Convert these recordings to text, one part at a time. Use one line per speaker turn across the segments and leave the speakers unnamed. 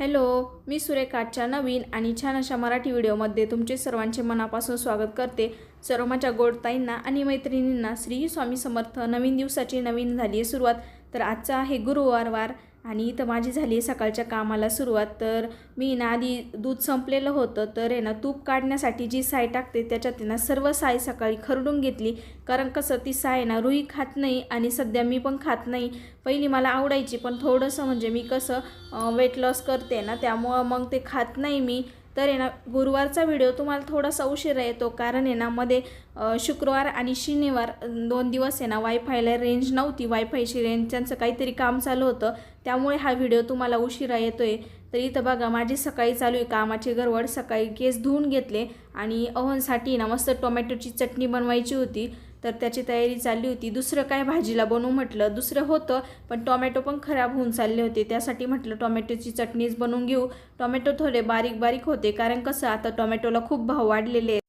Hello मी सुरेखाच्या नवीन आणि छान अशा मराठी व्हिडिओमध्ये तुमचे सर्वांचे मनापासून स्वागत करते. सर्व माझ्या गोडताईंना आणि मैत्रिणींना श्री स्वामी समर्थ नवीन दिवसाची नवीन झाली आहे सुरुवात. तर आजचा आहे गुरुवार वार. आणि इथं माझी झाली आहे सकाळच्या कामाला सुरुवात. तर मी ना आधी दूध संपलेलं होतं तर आहे ना तूप काढण्यासाठी जी साय टाकते त्याच्यात ना सर्व साय सकाळी खरडून घेतली. कारण कसं ती साय आहे ना रुई खात नाही आणि सध्या मी पण खात नाही. पहिली मला आवडायची पण थोडंसं म्हणजे मी कसं वेट लॉस करते ना त्यामुळं मग ते खात नाही मी. तर आहे ना गुरुवारचा व्हिडिओ तुम्हाला थोडासा उशिरा येतो. कारण आहे ना मध्ये शुक्रवार आणि शनिवार दोन दिवस आहे ना वायफायला रेंज नव्हती. वायफायची रेंज त्यांचं काहीतरी काम चालू होतं. त्यामुळे हा व्हिडिओ तुम्हाला उशिरा येतो आहे तर इथं बघा माझी सकाळी चालू आहे कामाची गरवड सकाळी केस धुवून घेतले आणि अवनसाठी ना मस्त टोमॅटोची चटणी बनवायची होती. तर त्याची तयारी चालली होती. दुसरं काय भाजीला बनवू म्हटलं? दुसरं होतं पण टोमॅटो पण खराब होऊन चालले होते. त्यासाठी म्हटलं टोमॅटोची चटणीच बनवून घेऊ. टोमॅटो थोडे बारीक बारीक होते कारण कसं आता टोमॅटोला खूप भाव वाढलेले आहेत.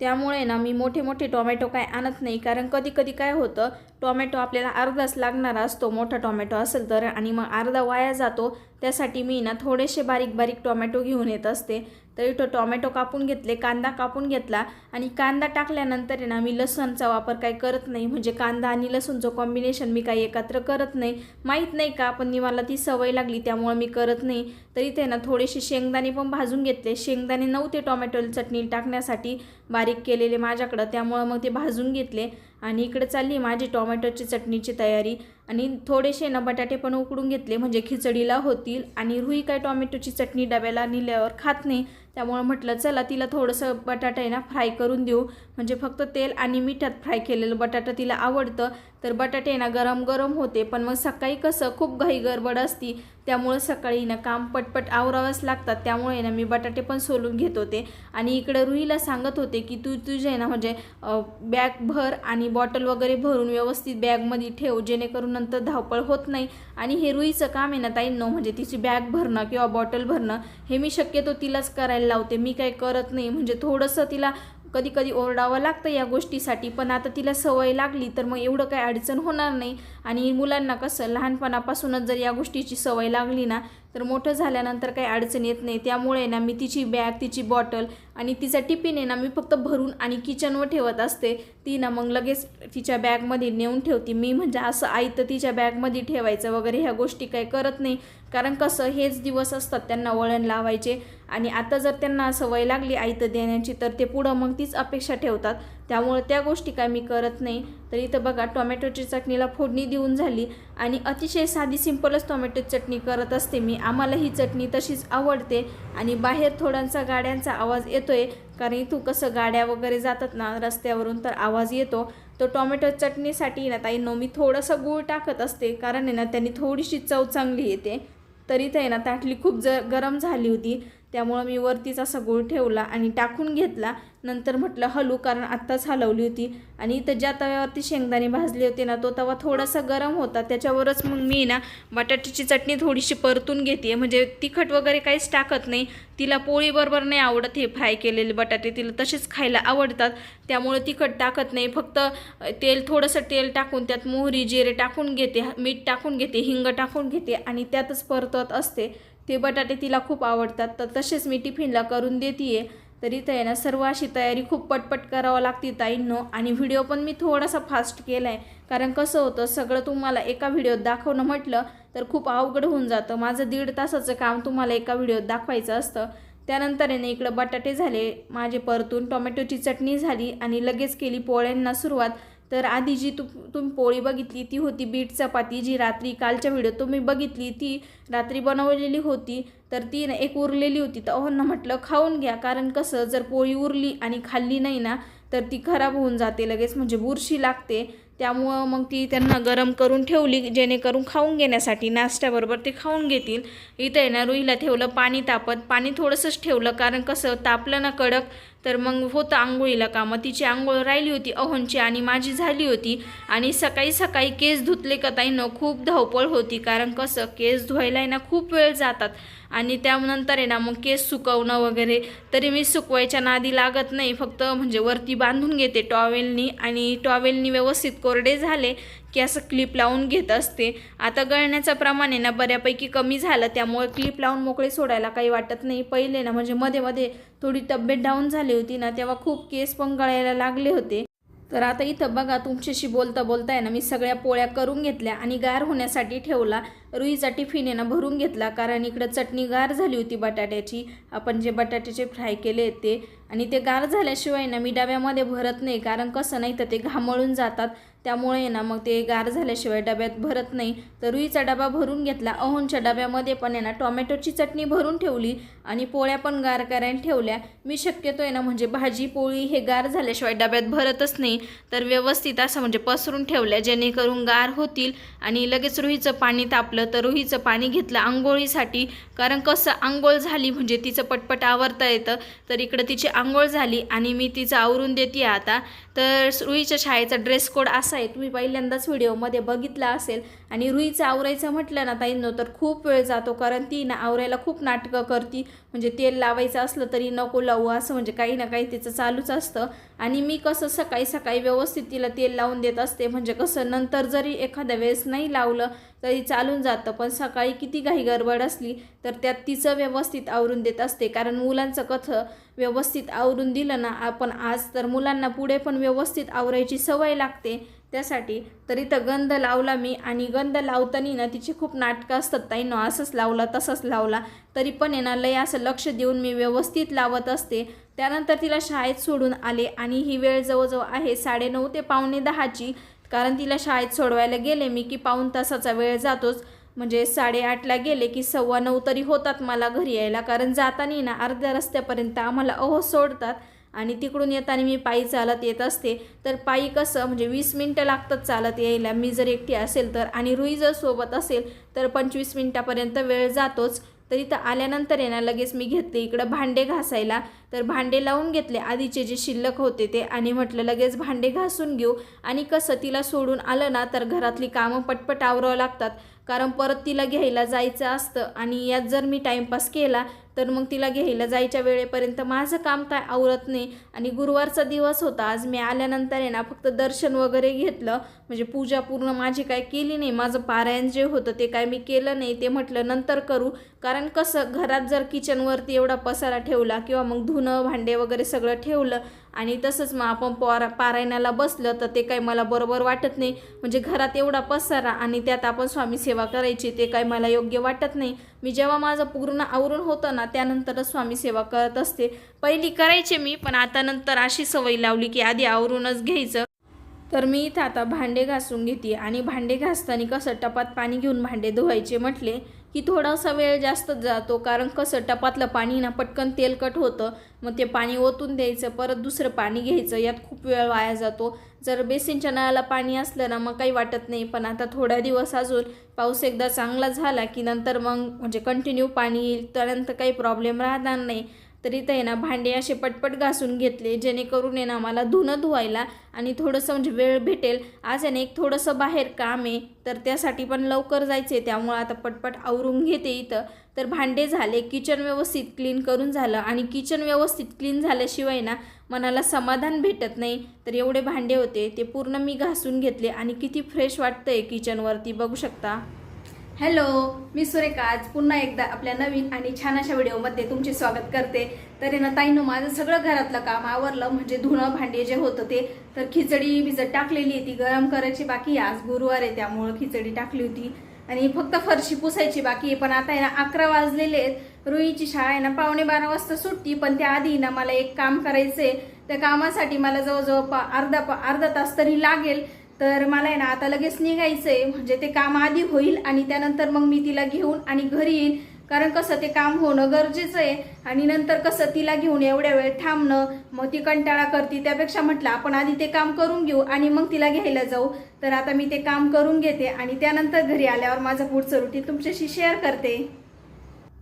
त्यामुळे ना मी मोठे मोठे टोमॅटो काय आणत नाही कारण कधी कधी काय होतं टोमॅटो आपल्याला अर्धाच लागणारा असतो मोठा टोमॅटो असेल तर आणि मग अर्धा वाया जातो. त्यासाठी मी ना थोडेसे बारीक बारीक टोमॅटो घेऊन येत असते. तर इथं टोमॅटो कापून घेतले कांदा कापून घेतला आणि कांदा टाकल्यानंतर आहे ना मी लसणचा वापर काही करत नाही. म्हणजे कांदा आणि लसूणचं कॉम्बिनेशन मी काही एकत्र करत नाही. माहीत नाही का पण मला ती सवय लागली त्यामुळं मी करत नाही. तर इथे ना थोडेसे शेंगदाणे पण भाजून घेतले. शेंगदाणे नव्हते टोमॅटो चटणी टाकण्यासाठी बारीक केलेले माझ्याकडं त्यामुळं मग ते भाजून घेतले. आणि इकडे चालली माझी टोमॅटोची चटणीची तयारी. आणि थोडेसे ना बटाटे पण उकडून घेतले म्हणजे खिचडीला होतील. आणि रुई काय टोमॅटोची चटणी डब्याला नेल्यावर खात नाही. त्यामुळं म्हटलं चला तिला थोडंसं बटाटा आहे ना फ्राय करून देऊ. म्हणजे फक्त तेल आणि मिठात फ्राय केलेलं बटाटा तिला आवडतं. तर बटाटे ना गरम गरम होते. पण मग सकाळी कसं खूप घाई गडबड असती. त्यामुळं सकाळी ना काम पटपट आवरावंच लागतात. त्यामुळे ना मी बटाटे पण सोलून घेत होते. आणि इकडे रुईला सांगत होते की तू तुझे आहे ना म्हणजे बॅग भर आणि बॉटल वगैरे भरून व्यवस्थित बॅगमध्ये ठेव. जेणेकरून नंतर धावपळ होत नाही. आणि हे रुईचं काम आहे ना ताईंनो म्हणजे तिची बॅग भरणं किंवा बॉटल भरणं हे मी शक्यतो तिलाच करायला लावते. मी काही करत नाही. म्हणजे थोडंसं तिला कधी कधी ओरडावं लागतं या गोष्टीसाठी पण आता तिला सवय लागली तर मग एवढं काही अडचण होणार नाही. आणि मुलांना कसं लहानपणापासूनच जर या गोष्टीची सवय लागली ना तर मोठं झाल्यानंतर काही अडचण येत नाही. त्यामुळे ना मी तिची बॅग तिची बॉटल आणि तिचा टिफिन आहे ना मी फक्त भरून आणि किचनवर ठेवत असते. ती ना मग लगेच तिच्या बॅगमध्ये नेऊन ठेवते. मी म्हणजे असं आयतं तिच्या बॅगमध्ये ठेवायचं वगैरे ह्या गोष्टी काही करत नाही. कारण कसं हेच दिवस असतात त्यांना वळण लावायचे. आणि आता जर त्यांना सवय लागली आयतं देण्याची तर ते पुढं मग तीच अपेक्षा ठेवतात. त्यामुळे त्या गोष्टी काय मी करत नाही. तर इथं बघा टोमॅटोची चटणीला फोडणी देऊन झाली आणि अतिशय साधी सिंपलच टोमॅटोची चटणी करत असते मी. आम्हाला ही चटणी तशीच आवडते आणि बाहेर थोडासा गाड्यांचा आवाज येतोय कारण इथून कसं गाड्या वगैरे जातात ना रस्त्यावरून तर आवाज येतो. तर टोमॅटो चटणीसाठी ना ताई मी थोडंसं गूळ टाकत असते कारण आहे ना त्यांनी थोडीशी चव चांगली येते. तर इथं आहे ना ताटली खूप ज गरम झाली होती त्यामुळं मी वरतीच असा गूळ ठेवला आणि टाकून घेतला. नंतर म्हटलं हलू कारण आत्ताच हलवली होती. आणि इथं ज्या तव्यावरती शेंगदाणे भाजले होते ना तो तवा थोडासा गरम होता. त्याच्यावरच मग मी ना बटाट्याची चटणी थोडीशी परतून घेते. म्हणजे तिखट वगैरे काहीच टाकत नाही. तिला पोळी बरोबर नाही आवडत हे फ्राय केलेले बटाटे. तिला तसेच खायला आवडतात. त्यामुळे तिखट टाकत नाही. फक्त तेल थोडंसं तेल टाकून त्यात मोहरी जिरे टाकून घेते. मीठ टाकून घेते. हिंग टाकून घेते. आणि त्यातच परतत असते. ते बटाटे तिला खूप आवडतात. तर तसेच मी टिफिनला करून देते तर इथं आहे ना सर्व अशी तयारी खूप पटपट करावं लागते ताईंनो. आणि व्हिडिओ पण मी थोडासा फास्ट केला आहे कारण कसं होतं सगळं तुम्हाला एका व्हिडिओत दाखवणं म्हटलं तर खूप अवघड होऊन जातं. माझं दीड तासाचं काम तुम्हाला एका व्हिडिओत दाखवायचं असतं. त्यानंतर आहे ना इकडं बटाटे झाले माझे परतून टोमॅटोची चटणी झाली आणि लगेच केली पोळ्यांना सुरुवात. तर आधी जी तू तुम्ही पोळी बघितली ती होती बीट चपाती जी रात्री कालच्या व्हिडिओ तुम्ही बघितली ती रात्री बनवलेली होती. तर ती ना एक उरलेली होती. तर अहोंना म्हटलं खाऊन घ्या. कारण कसं जर पोळी उरली आणि खाल्ली नाही ना तर ती खराब होऊन जाते लगेच. म्हणजे बुरशी लागते. त्यामुळं मग ती त्यांना गरम करून ठेवली जेणेकरून खाऊन घेण्यासाठी नाश्त्याबरोबर ते खाऊन घेतील. इथं आहे ना रुईला ठेवलं पाणी तापत. पाणी थोडंसंच ठेवलं. कारण कसं तापलं ना कडक तर मग होतं आंघोळीला कामं. तिची आंघोळ राहिली होती अहोंची आणि माझी झाली होती. आणि सकाळी सकाळी केस धुतले का ताईनं खूप धावपळ होती. कारण कसं केस धुवायला ना खूप वेळ जातात. आणि त्यानंतर आहे ना मग केस सुकवणं वगैरे तरी मी सुकवायच्या नादी लागत नाही. फक्त म्हणजे वरती बांधून घेते टॉवेलनी आणि टॉवेलनी व्यवस्थित कोरडे झाले की असं क्लिप लावून घेत असते. आता गळण्याचं प्रमाण आहे ना बऱ्यापैकी कमी झालं त्यामुळे क्लिप लावून मोकळे सोडायला काही वाटत नाही. पहिले ना म्हणजे मध्ये मध्ये थोडी तब्येत डाऊन झाली होती ना तेव्हा खूप केस पण गळायला लागले होते. तर आता इथं बघा तुमच्याशी बोलता बोलता आहे ना मी सगळ्या पोळ्या करून घेतल्या आणि गार होण्यासाठी ठेवला. रुईचा टिफिन आहे ना भरून घेतला. कारण इकडं चटणी गार झाली होती बटाट्याची. आपण जे बटाट्याचे फ्राय केले ते. आणि ते गार झाल्याशिवाय ना मी डब्यामध्ये भरत नाही. कारण कसं नाही तर ते घामळून जातात. त्यामुळे ना मग ते गार झाल्याशिवाय डब्यात भरत नाही. तर रुईचा डबा भरून घेतला. अहोनच्या डब्यामध्ये पण आहे ना टोमॅटोची चटणी भरून ठेवली आणि पोळ्या पण गार करायला ठेवल्या. मी शक्यतो आहे ना म्हणजे भाजी पोळी हे गार झाल्याशिवाय डब्यात भरतच नाही. तर व्यवस्थित असं म्हणजे पसरून ठेवल्या जेणेकरून गार होतील आणि लगेच रुईचं पाणी तापलं तर रुईचं पाणी घेतलं आंघोळीसाठी. कारण कसं आंघोळ झाली म्हणजे तिचं पटपट आवरता येतं. तर इकडं तिची आंघोळ झाली आणि मी तिचं आवरून देते आता. तर रुईच्या शाळेचा ड्रेस कोड असा असा आहे. तुम्ही पहिल्यांदाच व्हिडिओमध्ये बघितला असेल. आणि रुईचं आवरायचं म्हटलं ना ताईंनो तर खूप वेळ जातो. कारण ती ना आवरायला खूप नाटकं करती. म्हणजे तेल लावायचं असलं तरी नको लावू. असं म्हणजे काही ना काही तिचं चालूच असतं. आणि मी कसं सकाळी सकाळी व्यवस्थित तिला तेल लावून देत असते. म्हणजे कसं नंतर जरी एखाद्या वेळेस नाही लावलं तरी चालून जातं. पण सकाळी किती काही गडबड असली तर त्यात तिचं व्यवस्थित आवरून देत असते. कारण मुलांचं कथं व्यवस्थित आवरून दिलं ना आपण आज तर मुलांना पुढे पण व्यवस्थित आवरायची सवय लागते. त्यासाठी तरी तर गंध लावला मी. आणि गंध लावताना ना तिची खूप नाटकं असतात ताई. न असंच लावला तसंच लावला. तरी पण आहे ना लय असं लक्ष देऊन मी व्यवस्थित लावत असते. त्यानंतर तिला शाळेत सोडून आले आणि ही वेळ जवळजवळ आहे साडेनऊ ते पावणे दहाची. कारण तिला शाळेत सोडवायला गेले मी की पाऊण तासाचा वेळ जातोच. म्हणजे साडेआठला गेले की सव्वा नऊ तरी होतात मला घरी यायला. कारण जाताना ना अर्ध्या रस्त्यापर्यंत आम्हाला अहो सोडतात. आणि तिकडून येताना मी पायी चालत येत असते. तर पायी कसं म्हणजे वीस मिनटं लागतात चालत यायला. मी जर एकटी असेल तर आणि रुई जर सोबत असेल तर पंचवीस मिनटापर्यंत वेळ जातोच. तर इथं आल्यानंतर आहे ना लगेच मी घेतले इकडं भांडे घासायला. तर भांडे लावून घेतले. आधीचे जे शिल्लक होते ते. आणि म्हटलं लगेच भांडे घासून घेऊ. आणि कसं तिला सोडून आलं ना तर घरातली कामं पटपट आवरावं लागतात. कारण परत तिला घ्यायला जायचं असतं. आणि यात जर मी टाईमपास केला तर मग तिला घ्यायला जायच्या वेळेपर्यंत माझं काम काय आवरत नाही. आणि गुरुवारचा दिवस होता आज मी आल्यानंतर आहे ना फक्त दर्शन वगैरे घेतलं. म्हणजे पूजा पूर्ण माझी काय केली नाही. माझं पारायण जे होतं ते काय मी केलं नाही. ते म्हटलं नंतर करू. कारण कसं घरात जर किचनवरती एवढा पसारा ठेवला किंवा मग धुणं भांडे वगैरे सगळं ठेवलं आणि तसंच मग आपण पारा पारायणाला बसलं तर ते काही मला बरोबर वाटत नाही. म्हणजे घरात एवढा पसारा आणि त्यात आपण स्वामी सेवा करायची ते काही मला योग्य वाटत नाही. मी जेव्हा माझं पूर्ण आवरून होतं ना त्यानंतरच स्वामी सेवा करत असते. पहिली करायचे मी पण आता नंतर अशी सवय लावली की आधी आवरूनच घ्यायचं. तर मी इथं आता भांडे घासून घेते. आणि भांडे घासताना कसं टपात पाणी घेऊन भांडे धुवायचे म्हटले की थोडासा वेळ जास्त जातो कारण कसं टपातलं पाणी ना पटकन तेलकट होतं मग ते पाणी ओतून द्यायचं परत दुसरं पाणी घ्यायचं यात खूप वेळ वाया जातो. जर बेसिनच्या नळाला पाणी असलं ना मग काही वाटत नाही. पण आता थोड्या दिवस अजून पाऊस एकदा चांगला झाला की नंतर मग म्हणजे कंटिन्यू पाणी येईल त्यानंतर काही प्रॉब्लेम राहणार नाही. तर इथं आहे ना भांडे असे पटपट घासून घेतले जेणेकरून आहे ना मला धुणं धुवायला आणि थोडंसं म्हणजे वेळ भेटेल. आज आहे ना एक थोडंसं बाहेर काम आहे तर त्यासाठी पण लवकर जायचे त्यामुळं आता पटपट आवरून घेते इथं. तर भांडे झाले किचन व्यवस्थित क्लीन करून झालं आणि किचन व्यवस्थित क्लीन झाल्याशिवाय ना मनाला समाधान भेटत नाही. तर एवढे भांडे होते ते पूर्ण मी घासून घेतले आणि किती फ्रेश वाटतंय किचनवरती बघू शकता. हॅलो मी सुरेखा. आज पुन्हा एकदा आपल्या नवीन आणि छान अशा व्हिडिओमध्ये तुमचे स्वागत करते. तर ना ताईनं माझं सगळं घरातलं काम आवरलं म्हणजे धुणं भांडे जे होतं ते. तर खिचडी भिजत टाकलेली आहे ती गरम करायची बाकी आज गुरुवार आहे त्यामुळं खिचडी टाकली होती. आणि फक्त फरशी पुसायची बाकी आहे पण आता आहे ना अकरा वाजलेले आहेत. रुईची शाळा आहे ना पावणे बारा वाजता सुटती पण त्याआधी ना मला एक काम करायचं आहे त्या कामासाठी मला जवळजवळ पा अर्धा पा अर्धा तास तरी लागेल. तर मला आहे ना आता लगेच निघायचं आहे म्हणजे ते काम आधी होईल आणि त्यानंतर मग मी तिला घेऊन आणि घरी येईन. कारण कसं ते काम होणं गरजेचं आहे. आणि नंतर कसं तिला घेऊन एवढ्या वेळ थांबणं मग ती कंटाळा करते. त्यापेक्षा म्हटलं आपण आधी ते काम करून घेऊ आणि मग तिला घ्यायला जाऊ. तर आता मी ते काम करून घेते आणि त्यानंतर घरी आल्यावर माझं पुढचं रुटीन तुमच्याशी शेअर करते.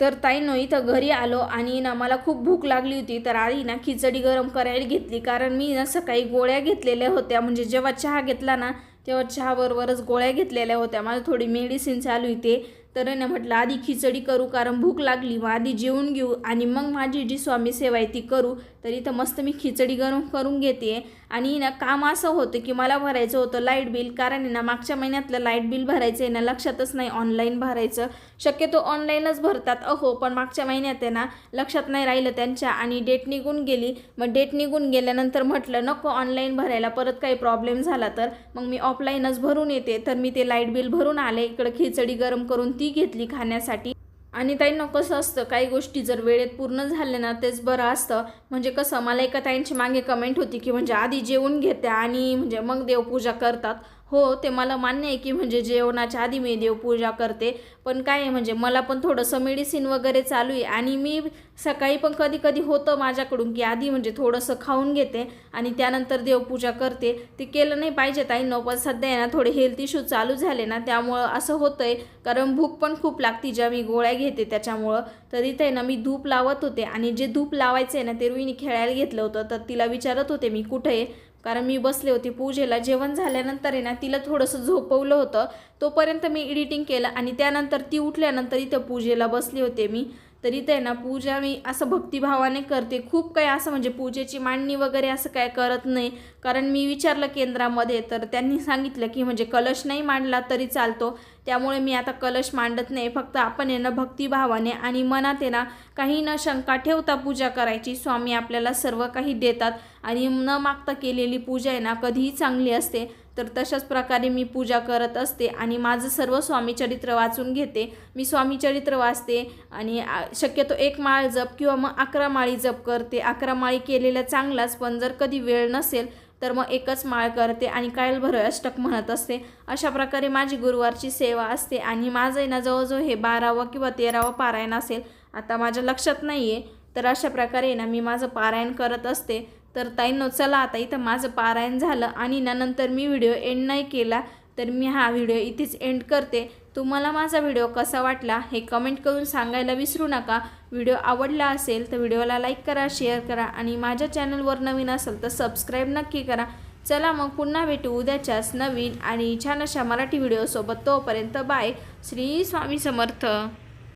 तर ताईनो इथं घरी आलो आणि ना मला खूप भूक लागली होती तर आधी ना खिचडी गरम करायला घेतली. कारण मी ना सकाळी गोळ्या घेतलेल्या होत्या. म्हणजे जेव्हा चहा घेतला ना तेव्हा चहाबरोबरच गोळ्या घेतलेल्या होत्या. मला थोडी मेडिसिन चालू होते. तर ना म्हटलं आधी खिचडी करू कारण भूक लागली. मग आधी जेवून घेऊ आणि मग माझी जी स्वामी सेवा आहे ती करू. तर इथं मस्त मी खिचडी गरम करून घेते. आणि ना काम असं होतं की मला भरायचं होतं लाइट बिल कारण आहे ना मागच्या महिन्यातलं लाइट बिल भरायचं आहे ना लक्षातच नाही ऑनलाईन भरायचं. शक्यतो ऑनलाईनच भरतात. अहो पण मागच्या महिन्यात आहे ना लक्षात नाही राहिलं त्यांच्या आणि डेट निघून गेली. मग डेट निघून गेल्यानंतर म्हटलं नको ऑनलाईन भरायला परत काही प्रॉब्लेम झाला तर. मग मी ऑफलाईनच भरून येते. तर मी ते लाइट बिल भरून आले. इकडं खिचडी गरम करून ती घेतली खाण्यासाठी. आणि ताईंना कसं असतं काही गोष्टी जर वेळेत पूर्ण झाल्या ना तेच बरं असतं. म्हणजे कसं मला एका ताईंची मागे कमेंट होती की म्हणजे आधी जेवून घेते आणि म्हणजे मग देवपूजा करतात. हो ते मला मान्य आहे की म्हणजे जेवणाच्या आधी मी देवपूजा करते. पण काय आहे म्हणजे मला पण थोडंसं मेडिसिन वगैरे चालू आहे. आणि मी सकाळी पण कधी कधी होतं माझ्याकडून की आधी म्हणजे थोडंसं खाऊन घेते आणि त्यानंतर देवपूजा करते. ते केलं नाही पाहिजे ताई नो पण सध्या आहे ना थोडे हेल्थ इश्यू चालू झाले ना त्यामुळं असं होतं आहे कारण भूक पण खूप लागती ज्या मी गोळ्या घेते त्याच्यामुळं. तर इथे आहे ना मी धूप लावत होते आणि जे धूप लावायचं आहे ना ते रुईने खेळायला घेतलं होतं. तर तिला विचारत होते मी कुठे आहे? कारण मी बसले होते पूजेला. जेवण झाल्यानंतर आहे ना तिला थोडंसं झोपवलं होतं. तोपर्यंत मी एडिटिंग केलं आणि त्यानंतर ती उठल्यानंतर इथं पूजेला बसले होते मी. तरी ते आहे ना पूजा मी असं भक्तिभावाने करते. खूप काही असं म्हणजे पूजेची मांडणी वगैरे असं काय करत नाही. कारण मी विचारलं केंद्रामध्ये तर त्यांनी सांगितलं की म्हणजे कलश नाही मांडला तरी चालतो. त्यामुळे मी आता कलश मांडत नाही. फक्त आपण आहे ना भक्तिभावाने आणि मनात आहे ना काही न शंका ठेवता पूजा करायची. स्वामी आपल्याला सर्व काही देतात आणि न मागता केलेली पूजा आहे ना कधीही चांगली असते. तर तशाच प्रकारे मी पूजा करत असते आणि माझं सर्व स्वामी चरित्र वाचून घेते. मी स्वामी चरित्र वाचते आणि शक्यतो एक माळ जप किंवा मग अकरा माळी जप करते. अकरा माळी केलेल्या चांगलाच पण जर कधी वेळ नसेल तर मग एकच माळ करते आणि कायल भर अष्टक म्हणत असते. अशा प्रकारे माझी गुरुवारची सेवा असते आणि माझं आहे ना जवळजवळ हे बारावं किंवा तेरावं पारायण असेल. आता माझ्या लक्षात नाही आहे तर अशा प्रकारे ना मी माझं पारायण करत असते. तर ताईंनो चला आता इथं माझं पारायण झालं आणि नंतर मी व्हिडिओ एंड नाही केला तर मी हा व्हिडिओ इथेच एंड करते. तुम्हाला माझा व्हिडिओ कसा वाटला हे कमेंट करून सांगायला विसरू नका. व्हिडिओ आवडला असेल तर व्हिडिओला लाईक करा शेअर करा आणि माझ्या चॅनलवर नवीन असेल तर सबस्क्राईब नक्की करा. चला मग पुन्हा भेटू उद्याच्याच नवीन आणि छान अशा मराठी व्हिडिओसोबत तोपर्यंत बाय श्री स्वामी समर्थ.